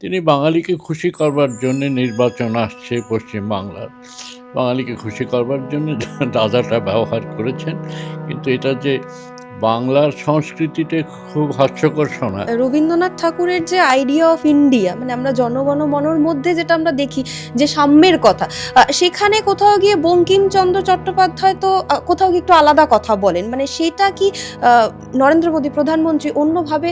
তিনি বাঙালিকে খুশি করবার জন্য নির্বাচন আসছে পশ্চিমবাংলার বাঙালিকে খুশি করবার জন্য দাদাটা ব্যবহার করেছেন। কিন্তু এটা যে বাংলার সংস্কৃতিতে খুব হাস্যকর শোনায় রবীন্দ্রনাথ ঠাকুরের যে আইডিয়া অফ ইন্ডিয়া মানে আমরা জনগণ মনর মধ্যে যেটা আমরা দেখি যে সাম্যের কথা সেখানে কোথাও গিয়ে বঙ্কিমচন্দ্র চট্টোপাধ্যায় তো কোথাও গিয়ে একটু আলাদা কথা বলেন। মানে সেটা কি নরেন্দ্র মোদী প্রধানমন্ত্রী অন্যভাবে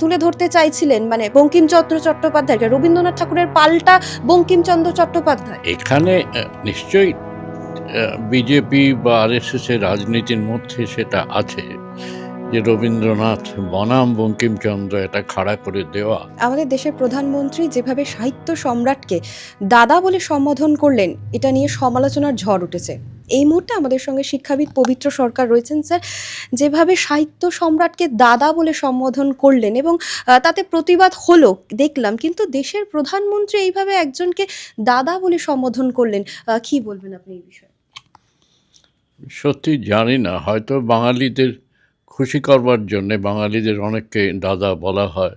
তুলে ধরতে চাইছিলেন? মানে বঙ্কিমচন্দ্র চট্টোপাধ্যায়কে রবীন্দ্রনাথ ঠাকুরের পাল্টা বঙ্কিমচন্দ্র চট্টোপাধ্যায়। এখানে নিশ্চয়ই বিজেপি বা আর এস এর রাজনীতির মধ্যে সেটা আছে যে রবীন্দ্রনাথ বনাম বঙ্কিমচন্দ্র এটা খাড়া করে দেওয়া। আমাদের দেশের প্রধানমন্ত্রী যেভাবে সাহিত্য সম্রাটকে দাদা বলে সম্বোধন করলেন, এটা নিয়ে সমালোচনার ঝড় উঠেছে। এই মুহূর্তে আমাদের সঙ্গে শিক্ষাবিদ পবিত্র সরকার রয়েছেন, স্যার, যেভাবে সাহিত্য সম্রাটকে দাদা বলে সম্বোধন করলেন এবং তাতে প্রতিবাদ হলো, দেখলাম, কিন্তু দেশের প্রধানমন্ত্রী এইভাবে একজনকে দাদা বলে সম্বোধন করলেন কি বলবেন আপনি এই বিষয়ে? সত্যি জানি না, হয়তো বাঙালিদের খুশি করবার জন্যে বাঙালিদের অনেককে দাদা বলা হয়,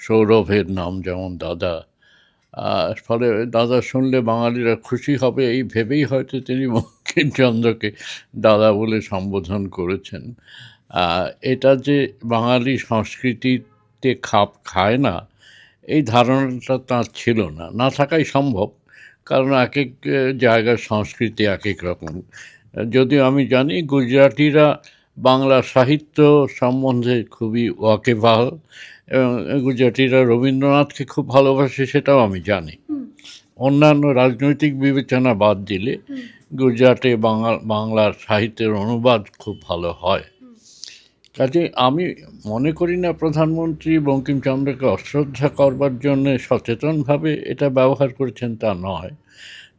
সৌরভের নাম যেমন দাদা ফলে দাদা শুনলে বাঙালিরা খুশি হবে, এই ভেবেই হয়তো তিনি বঙ্কিমচন্দ্রকে দাদা বলে সম্বোধন করেছেন। এটা যে বাঙালি সংস্কৃতিতে খাপ খায় না, এই ধারণাটা তার ছিল না। না থাকাই সম্ভব, কারণ এক এক জায়গার সংস্কৃতি এক এক রকম। যদিও আমি জানি গুজরাটিরা বাংলা সাহিত্য সম্বন্ধে খুবই ওয়াকেবাহ এবং গুজরাটিরা রবীন্দ্রনাথকে খুব ভালোবাসে সেটাও আমি জানি। অন্যান্য রাজনৈতিক বিবেচনা বাদ দিলে গুজরাটে বাংলা বাংলার সাহিত্যের অনুবাদ খুব ভালো হয়। কাজে আমি মনে করি না প্রধানমন্ত্রী বঙ্কিমচন্দ্রকে অশ্রদ্ধা করবার জন্য সচেতনভাবে এটা ব্যবহার করেছেন তা নয়।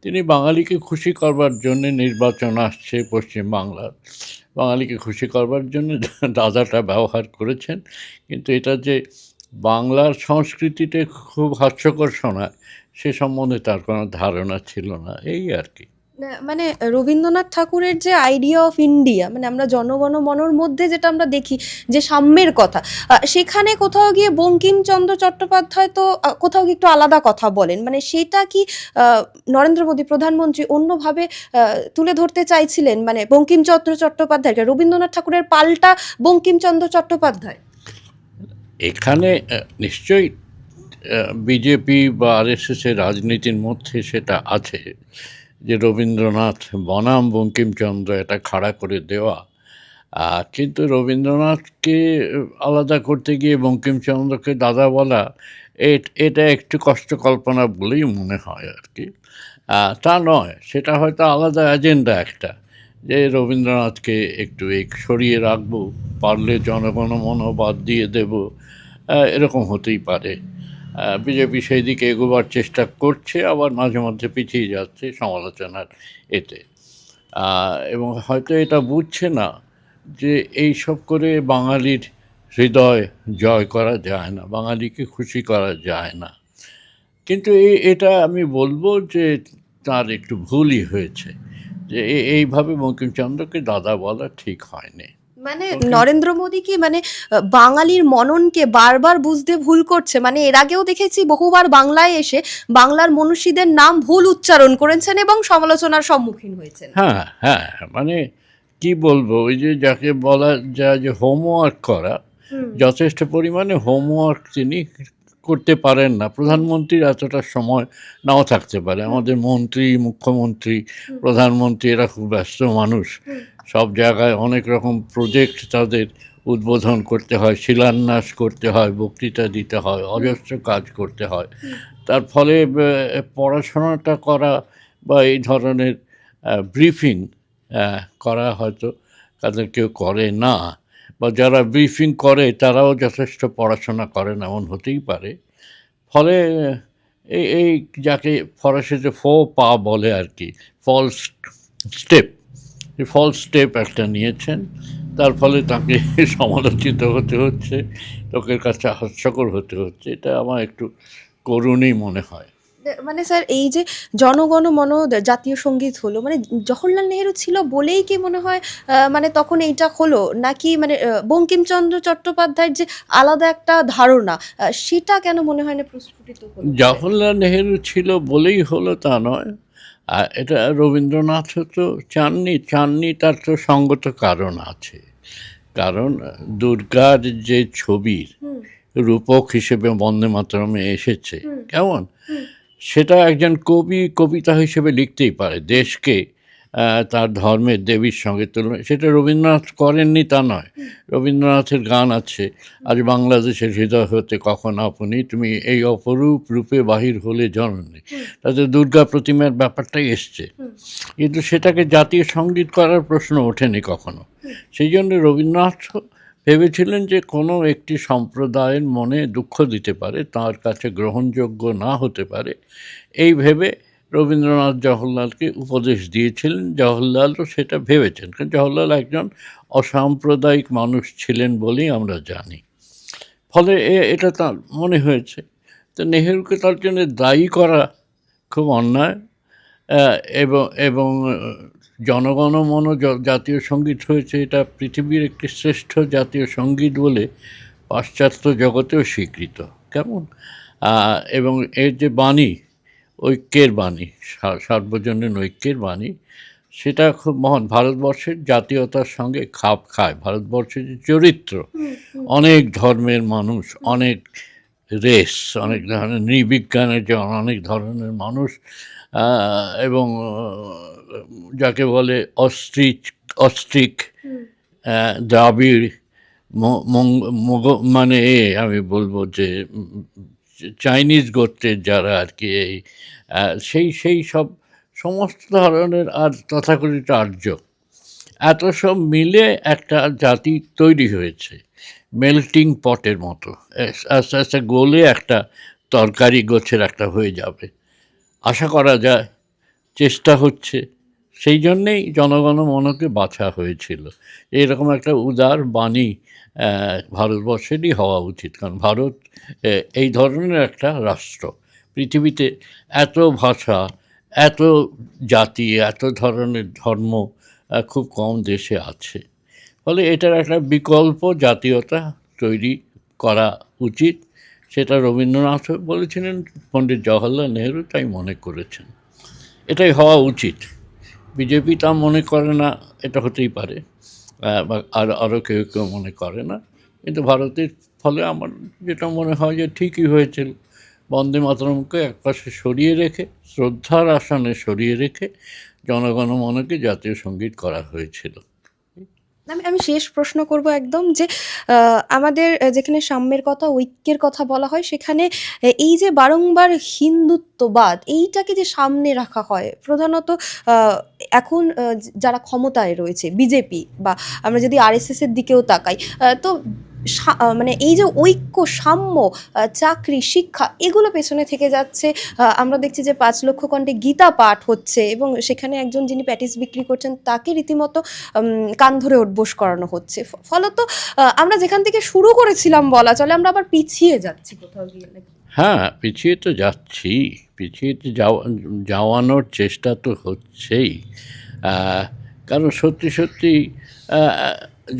তিনি বাঙালিকে খুশি করবার জন্য নির্বাচন আসছে পশ্চিমবাংলার। বাঙালিকে খুশি করবার জন্য দাদাটা ব্যবহার করেছেন। কিন্তু এটা যে বাংলার সংস্কৃতিতে খুব হাস্যকর শোনায় সে সম্বন্ধে তার কোনো ধারণা ছিল না এই আর কি। মানে রবীন্দ্রনাথ ঠাকুরের যে আইডিয়া অফ ইন্ডিয়া মানে আমরা জনগণ মনর মধ্যে যেটা আমরা দেখি যে সাম্যের কথা সেখানে কোথাও গিয়ে বঙ্কিমচন্দ্র চট্টোপাধ্যায় তো কোথাও গিয়ে একটু আলাদা কথা বলেন। মানে সেটা কি নরেন্দ্র মোদী প্রধানমন্ত্রী অন্যভাবে তুলে ধরতে চাইছিলেন? মানে বঙ্কিমচন্দ্র চট্টোপাধ্যায়কে রবীন্দ্রনাথ ঠাকুরের পাল্টা বঙ্কিমচন্দ্র চট্টোপাধ্যায়? এখানে নিশ্চয়ই বিজেপি বা আর এর রাজনীতির মধ্যে সেটা আছে যে রবীন্দ্রনাথ বনাম বঙ্কিমচন্দ্র এটা খাড়া করে দেওয়া। কিন্তু রবীন্দ্রনাথকে আলাদা করতে গিয়ে বঙ্কিমচন্দ্রকে দাদা বলা, এটা একটু কষ্ট কল্পনা বলেই মনে হয় আর কি। তা নয়, সেটা হয়তো আলাদা এজেন্ডা একটা যে রবীন্দ্রনাথকে একটু এক সরিয়ে রাখব, পারলে জনগণমন বাদ দিয়ে দেব এরকম হতেই পারে। বিজেপি সেই দিকে এগোবার চেষ্টা করছে, আবার মাঝে মধ্যে পিছিয়ে যাচ্ছে সমালোচনার এতে। এবং হয়তো এটা বুঝছে না যে এই সব করে বাঙালির হৃদয় জয় করা যায় না, বাঙালিকে খুশি করা যায় না। কিন্তু এই এটা আমি বলব যে তার একটু ভুলই হয়েছে, যে এইভাবে বঙ্কিমচন্দ্রকে দাদা বলা ঠিক হয়নি। মানে নরেন্দ্র মোদী কি মানে বাঙালির মননকে বারবার বুঝতে ভুল করছে? মানে এর আগেও দেখেছি বহুবার বাংলায় এসে বাংলার মনীষীদের নাম ভুল উচ্চারণ করেছেন এবং সমালোচনার সম্মুখীন হয়েছেন। হ্যাঁ হ্যাঁ মানে কি বলব ওই যে যাকে বলা যায় যে হোমওয়ার্ক করা যথেষ্ট পরিমাণে হোমওয়ার্ক তিনি করতে পারেন না। প্রধানমন্ত্রীর এতটা সময় নাও থাকতে পারে। আমাদের মন্ত্রী মুখ্যমন্ত্রী প্রধানমন্ত্রী এরা খুব ব্যস্ত মানুষ। সব জায়গায় অনেক রকম প্রজেক্ট তাদের উদ্বোধন করতে হয়, শিলান্যাস করতে হয়, বক্তৃতা দিতে হয়, অজস্র কাজ করতে হয়। তার ফলে পড়াশোনাটা করা বা এই ধরনের ব্রিফিং করা হয়তো তাদের কেউ করে না বা যারা ব্রিফিং করে তারাও যথেষ্ট পড়াশোনা করেন এমন হতেই পারে। ফলে এই এই যাকে ফরাসিতে ফো পা বলে আর কি ফলস স্টেপ এই ফলস স্টেপ একটা নিয়েছেন। তার ফলে তাকে সমালোচিত হতে হচ্ছে লোকের কাছে হাস্যকর হতে হচ্ছে। এটা আমার একটু করুণই মনে হয়। মানে স্যার এই যে জনগণ মন জাতীয় সংগীত হলো মানে জওহরলাল নেহেরু ছিল বলেই কি মনে হয় মানে তখন এইটা হলো? নাকি মানে বঙ্কিমচন্দ্র চট্টোপাধ্যায়ের যে আলাদা একটা ধারণা সেটা কেন মনে হয় না প্রস্ফুটিত জওহরলাল নেহেরু ছিল বলেই হলো তা নয়। আর এটা রবীন্দ্রনাথ তো চাননি চাননি তার তো সঙ্গত কারণ আছে। কারণ দুর্গার যে ছবির রূপক হিসেবে বন্দে মাতরমে এসেছে কেমন? সেটা একজন কবি কবিতা হিসেবে লিখতেই পারে। দেশকে তার ধর্মের দেবীর সঙ্গে তুলনা, সেটা রবীন্দ্রনাথ করেননি তা নয়। রবীন্দ্রনাথের গান আছে, আজ বাংলাদেশের হৃদয় হতে কখন আপনি, তুমি এই অপরূপ রূপে বাহির হলে জননী। তাতে দুর্গা প্রতিমার ব্যাপারটাই এসছে। কিন্তু সেটাকে জাতীয় সংগীত করার প্রশ্ন ওঠেনি কখনো। সেই জন্য রবীন্দ্রনাথ ভেবেছিলেন যে কোনো একটি সম্প্রদায়ের মনে দুঃখ দিতে পারে, তার কাছে গ্রহণযোগ্য না হতে পারে। এই ভেবে রবীন্দ্রনাথ জওহরলালকে উপদেশ দিয়েছিলেন। জওহরলালও সেটা ভেবেছেন, কারণ জওহরলাল একজন অসাম্প্রদায়িক মানুষ ছিলেন বলেই আমরা জানি। ফলে এটা তার মনে হয়েছে তো নেহেরুকে তার জন্য দায়ী করা খুব অন্যায় এবং এবং জনগণমন জাতীয় সংগীত হয়েছে, এটা পৃথিবীর একটি শ্রেষ্ঠ জাতীয় সংগীত বলে পাশ্চাত্য জগতেও স্বীকৃত। কেমন? এবং এর যে বাণী ঐক্যের বাণী সার্বজনীন ঐক্যের বাণী সেটা খুব মহান। ভারতবর্ষের জাতীয়তার সঙ্গে খাপ খায়। ভারতবর্ষের যে চরিত্র অনেক ধর্মের মানুষ অনেক রেস অনেক ধরনের নৃবিজ্ঞানের যে অনেক ধরনের মানুষ এবং যাকে বলে অস্ট্রিচ অস্ট্রিক দ্রাবিড় মানে এ আমি বলব যে চাইনিজ গোত্রের যারা আর কি এই সেই সেই সব সমস্ত ধরনের আর তথাকথিত আর্য। এত সব মিলে একটা জাতি তৈরি হয়েছে মেল্টিং পটের মতো। আস্তে আস্তে গোলে একটা তরকারি গোছের একটা হয়ে যাবে। আশা করা যায়, চেষ্টা হচ্ছে। সেই জন্যেই জনগণ মনকে বাছা হয়েছিল। এরকম একটা উদার বাণী ভারতবর্ষেরই হওয়া উচিত। কারণ ভারত এই ধরনের একটা রাষ্ট্র। পৃথিবীতে এত ভাষা, এত জাতি, এত ধরনের ধর্ম খুব কম দেশে আছে। ফলে এটার একটা বিকল্প জাতীয়তা তৈরি করা উচিত। সেটা রবীন্দ্রনাথ বলেছিলেন, পণ্ডিত জওহরলাল নেহরু তাই মনে করেছেন। এটাই হওয়া উচিত। বিজেপি তা মনে করে না, এটা হতেই পারে। আর আরও কেউ কেউ মনে করে না। কিন্তু ভারতের ফলে আমার যেটা মনে হয় যে ঠিকই হয়েছিল বন্দে মাতরমকে একপাশে সরিয়ে রেখে, শ্রদ্ধার আসনে সরিয়ে রেখে জনগণমনকে জাতীয় সংগীত করা হয়েছিল। আমি আমি শেষ প্রশ্ন করব একদম যে আমাদের যেখানে সাম্যের কথা, ঐক্যের কথা বলা হয়, সেখানে এই যে বারংবার হিন্দুত্ববাদ, এইটাকে যে সামনে রাখা হয়, প্রধানত এখন যারা ক্ষমতায় রয়েছে, বিজেপি বা আমরা যদি আরএসএস এর দিকেও তাকাই তো মানে এই যে ঐক্য, সাম্য চাকরি, শিক্ষা, এগুলো পেছনে থেকে যাচ্ছে। আমরা দেখছি যে পাঁচ লক্ষ কণ্ঠে গীতা পাঠ হচ্ছে এবং সেখানে একজন যিনি প্যাটিস বিক্রি করছেন, তাকে রীতিমতো কান ধরে উঠবোস করানো হচ্ছে। ফলত আমরা যেখান থেকে শুরু করেছিলাম বলা চলে, আমরা আবার পিছিয়ে যাচ্ছি কোথাও গিয়ে হ্যাঁ পিছিয়ে তো যাচ্ছি। পিছিয়ে তো যাওয়া যাওয়ানোর চেষ্টা তো হচ্ছেই। কারণ সত্যি সত্যি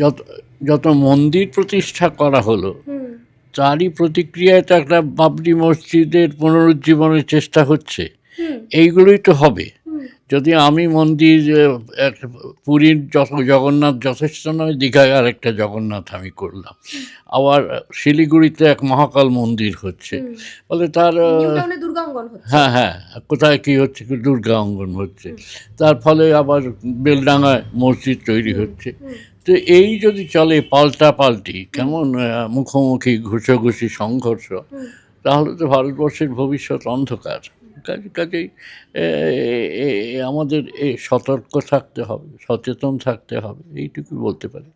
যত যত মন্দির প্রতিষ্ঠা করা হলো তারই প্রতিক্রিয়ায় তো একটা বাবরি মসজিদের পুনরুজ্জীবনের চেষ্টা হচ্ছে। এইগুলোই তো হবে। যদি আমি মন্দির এক পুরীর যত- জগন্নাথ যথেষ্ট নয় দীঘায় আরেকটা জগন্নাথ আমি করলাম। আবার শিলিগুড়িতে এক মহাকাল মন্দির হচ্ছে। ফলে তার হ্যাঁ হ্যাঁ কোথায় কি হচ্ছে দুর্গা অঙ্গন হচ্ছে। তার ফলে আবার বেলডাঙায় মসজিদ তৈরি হচ্ছে। তো এই যদি চলে পাল্টা পাল্টি কেমন মুখোমুখি ঘুষোঘুষি সংঘর্ষ, তাহলে তো ভারতবর্ষের ভবিষ্যৎ অন্ধকার। কাজে, কাজেই আমাদের এ সতর্ক থাকতে হবে, সচেতন থাকতে হবে, এইটুকু বলতে পারি।